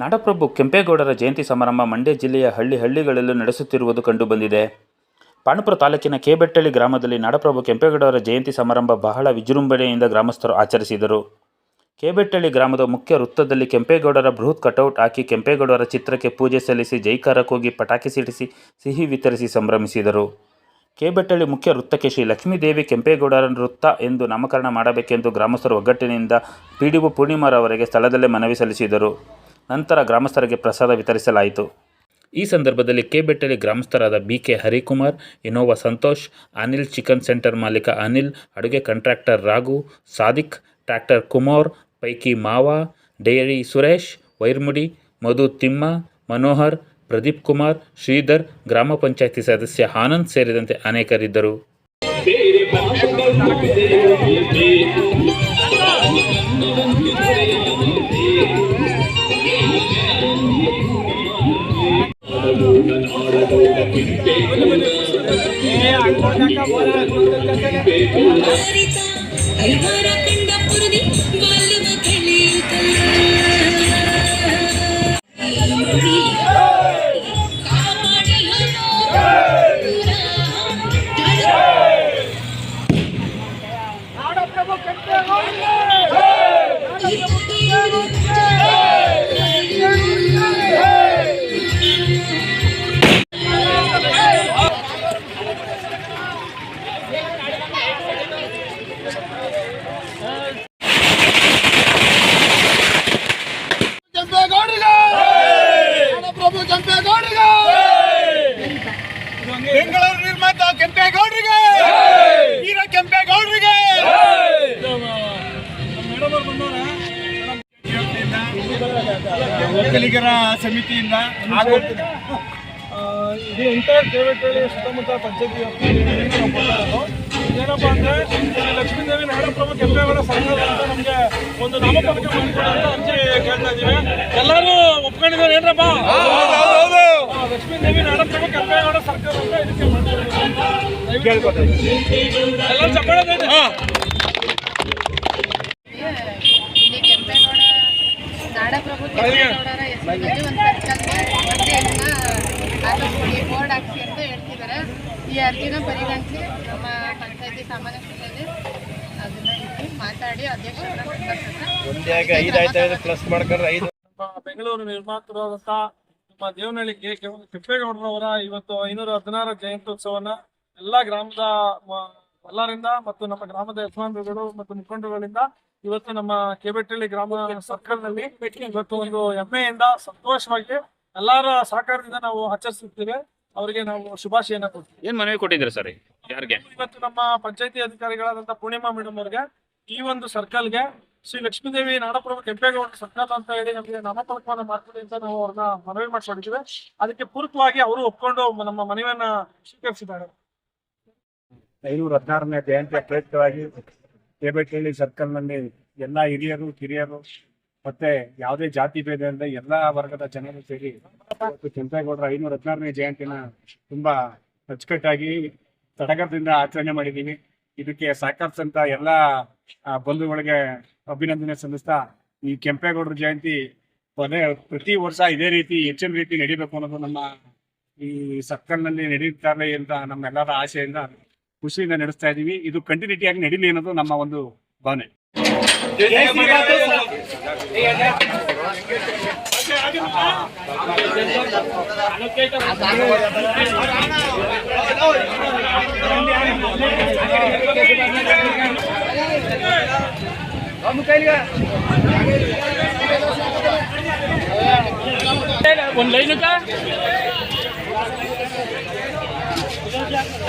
ನಾಡಪ್ರಭು ಕೆಂಪೇಗೌಡರ ಜಯಂತಿ ಸಮಾರಂಭ ಮಂಡ್ಯ ಜಿಲ್ಲೆಯ ಹಳ್ಳಿ ಹಳ್ಳಿಗಳಲ್ಲೂ ನಡೆಸುತ್ತಿರುವುದು ಕಂಡುಬಂದಿದೆ. ಪಾಣಪುರ ತಾಲೂಕಿನ ಕೆಬೆಟ್ಟಳ್ಳಿ ಗ್ರಾಮದಲ್ಲಿ ನಾಡಪ್ರಭು ಕೆಂಪೇಗೌಡರ ಜಯಂತಿ ಸಮಾರಂಭ ಬಹಳ ವಿಜೃಂಭಣೆಯಿಂದ ಗ್ರಾಮಸ್ಥರು ಆಚರಿಸಿದರು. ಕೆಬೆಟ್ಟಳ್ಳಿ ಗ್ರಾಮದ ಮುಖ್ಯ ವೃತ್ತದಲ್ಲಿ ಕೆಂಪೇಗೌಡರ ಬೃಹತ್ ಕಟೌಟ್ ಹಾಕಿ ಕೆಂಪೇಗೌಡರ ಚಿತ್ರಕ್ಕೆ ಪೂಜೆ ಸಲ್ಲಿಸಿ ಜೈಕಾರ ಕೂಗಿ ಪಟಾಕಿ ಸಿಡಿಸಿ ಸಿಹಿ ವಿತರಿಸಿ ಸಂಭ್ರಮಿಸಿದರು. ಕೆಬೆಟ್ಟಳ್ಳಿ ಮುಖ್ಯ ವೃತ್ತಕ್ಕೆ ಶ್ರೀ ಲಕ್ಷ್ಮೀದೇವಿ ಕೆಂಪೇಗೌಡರ ವೃತ್ತ ಎಂದು ನಾಮಕರಣ ಮಾಡಬೇಕೆಂದು ಗ್ರಾಮಸ್ಥರು ಒಗ್ಗಟ್ಟಿನಿಂದ ಪಿ ಡಿ ಒ ಪೂರ್ಣಿಮಾರವರಿಗೆ ಸ್ಥಳದಲ್ಲೇ ಮನವಿ ಸಲ್ಲಿಸಿದರು. ನಂತರ ಗ್ರಾಮಸ್ಥರಿಗೆ ಪ್ರಸಾದ ವಿತರಿಸಲಾಯಿತು. ಈ ಸಂದರ್ಭದಲ್ಲಿ Kebettahalli ಗ್ರಾಮಸ್ಥರಾದ B K Harikumar, Innova Santosh, Anil chicken centre ಮಾಲೀಕ ಅನಿಲ್, ಅಡುಗೆ ಕಾಂಟ್ರಾಕ್ಟರ್ ರಾಘು, ಸಾದಿಕ್, ಟ್ರ್ಯಾಕ್ಟರ್ ಕುಮಾರ್, ಪೈಕಿ ಮಾವ, ಡೇರಿ ಸುರೇಶ್, ವೈರ್ಮುಡಿ, ಮಧು ತಿಮ್ಮ, ಮನೋಹರ್, ಪ್ರದೀಪ್ ಕುಮಾರ್, ಶ್ರೀಧರ್, ಗ್ರಾಮ ಪಂಚಾಯಿತಿ ಸದಸ್ಯ ಆನಂದ್ ಸೇರಿದಂತೆ ಅನೇಕರಿದ್ದರು. హరిత ಒಕ್ಕಲಿಗರ ಸಮಿತಿಯಿಂದ ಹಾಗೂ ಇದು ಎಂಟೈರ್ ಸುತ್ತಮುತ್ತ ಪಂಚಾಯತಿ ನಾವು ಏನಪ್ಪ ಅಂದ್ರೆ ಲಕ್ಷ್ಮೀದೇವಿ ನಾಡಪ್ರಭು ಕೆಂಪೇಗೌಡ ಸರ್ಕಾರ ಅಂತ ನಮಗೆ ಒಂದು ನಾಮಪತ್ರ ಮಾಡಿಕೊಡೋದು ಅಂತ ಅರ್ಜಿ ಕೇಳ್ತಾ ಇದ್ದೀವಿ. ಎಲ್ಲರೂ ಒಪ್ಕೊಂಡಿದ್ದಾರೆ ಏನ್ರಪ್ಪ? ಹಾ, ಲಕ್ಷ್ಮೀದೇವಿ ನಾಡಪ್ರಭು ಕೆಂಪೇಗೌಡ ಸರ್ಕಾರ ಅಂತ ಇದಕ್ಕೆ ಮಾಡ್ತಾರೆ ಎಲ್ಲರೂ ಚಪ್ಪಾಳೆ ಇದೆ ಇಲ್ಲಿ ಕೆಂಪೇಗೌಡ ಬೋರ್ಡ್ ಹಾಕ್ಸಿ ಅಂತ ಹೇಳ್ತಿದ್ದಾರೆ ಈ ಅರ್ಜಿನ ಪರಿಗಣಿಸಿ ನಮ್ಮ ಪಂಚಾಯತಿ ಸಾಮಾನ್ಯ ಸಭೆಯಲ್ಲಿ ಅದನ್ನ ಇಟ್ಟು ಮಾತಾಡಿ ಅಧ್ಯಕ್ಷರನ್ನ ಬೆಂಗಳೂರು ನಿರ್ಮಾತೃವಾದಂಥ ನಮ್ಮ ದೇವನಹಳ್ಳಿ ಕೆ ಕೆ- ಕೆಂಪೇಗೌಡರವರ ಇವತ್ತು ಐನೂರ ಹದಿನಾರು ಜಯಂತ್ಯುತ್ಸವನ ಎಲ್ಲಾ ಗ್ರಾಮದ ಎಲ್ಲರಿಂದ ಮತ್ತು ನಮ್ಮ ಗ್ರಾಮದ ಯಜಮಾನರುಗಳು ಮತ್ತು ಮುಖಂಡರುಗಳಿಂದ ಇವತ್ತು ನಮ್ಮ ಕೆಬೆಟ್ಟಳ್ಳಿ ಗ್ರಾಮ ಸರ್ಕಲ್ನಲ್ಲಿ ಇವತ್ತು ಒಂದು ಹೆಮ್ಮೆಯಿಂದ ಸಂತೋಷವಾಗಿ ಎಲ್ಲರ ಸಹಕಾರದಿಂದ ನಾವು ಆಚರಿಸುತ್ತೇವೆ ಅವರಿಗೆ ನಾವು ಶುಭಾಶಯನ ಕೊಡ್ತೀವಿ. ಏನ್ ಮನವಿ ಕೊಟ್ಟಿದ್ದೀರಾ ಸರ್ ಯಾರಿಗೆ? ಇವತ್ತು ನಮ್ಮ ಪಂಚಾಯತಿ ಅಧಿಕಾರಿಗಳಾದಂತ ಪೂರ್ಣಿಮಾ ಮೇಡಮ್ ಅವರಿಗೆ ಈ ಒಂದು ಸರ್ಕಲ್ಗೆ ಶ್ರೀ ಲಕ್ಷ್ಮೀದೇವಿ ನಾಡಪ್ರಭು ಕೆಂಪೇಗೌಡ ಸರ್ಕಾರ ಅಂತ ಹೇಳಿ ನಮಗೆ ನಾಮಫಲಕವನ್ನು ಮಾಡ್ಕೊಡಿ ಅಂತ ನಾವು ಅವ್ರನ್ನ ಮನವಿ ಮಾಡಿಕೊಂಡಿದ್ದೇವೆ. ಅದಕ್ಕೆ ಪೂರಕವಾಗಿ ಅವರು ಒಪ್ಕೊಂಡು ನಮ್ಮ ಮನವಿಯನ್ನ ಸ್ವೀಕರಿಸಿದ್ದಾರೆ. ಐನೂರ ಹದಿನಾರನೇ ಜಯಂತಿಯ ಪ್ರಯುಕ್ತವಾಗಿ ಕೆಬೆಟ್ಟಳ್ಳಿ ಸರ್ಕಲ್ನಲ್ಲಿ ಎಲ್ಲ ಹಿರಿಯರು, ಕಿರಿಯರು ಮತ್ತೆ ಯಾವುದೇ ಜಾತಿ ಭೇದ ಅಂದ್ರೆ ಎಲ್ಲ ವರ್ಗದ ಜನರು ಸೇರಿ ಕೆಂಪೇಗೌಡರ ಐನೂರ ಹದಿನಾರನೇ ಜಯಂತಿನ ತುಂಬಾ ಅಚ್ಚುಕಟ್ಟಾಗಿ ಸಡಗರದಿಂದ ಆಚರಣೆ ಮಾಡಿದ್ದೀವಿ. ಇದಕ್ಕೆ ಸಹಕರಿಸಿದಂತ ಎಲ್ಲ ಬಂಧುಗಳಿಗೆ ಅಭಿನಂದನೆ ಸಲ್ಲಿಸ್ತಾ ಈ ಕೆಂಪೇಗೌಡರ ಜಯಂತಿ ಕೊನೆ ಪ್ರತಿ ವರ್ಷ ಇದೇ ರೀತಿ ಹೆಚ್ಚಿನ ರೀತಿ ನಡಿಬೇಕು ಅನ್ನೋದು ನಮ್ಮ ಈ ಸರ್ಕಲ್ನಲ್ಲಿ ನಡೀತಾರೆ ಅಂತ ನಮ್ಮೆಲ್ಲರ ಆಸೆಯಿಂದ ಖುಷಿಯಿಂದ ನಡೆಸ್ತಾ ಇದೀವಿ. ಇದು ಕಂಟಿನ್ಯೂಟಿ ಆಗಿ ನಡೀಲಿ ಅನ್ನೋದು ನಮ್ಮ ಒಂದು ಭಾವನೆ. ಒಂದು ಲೈನ್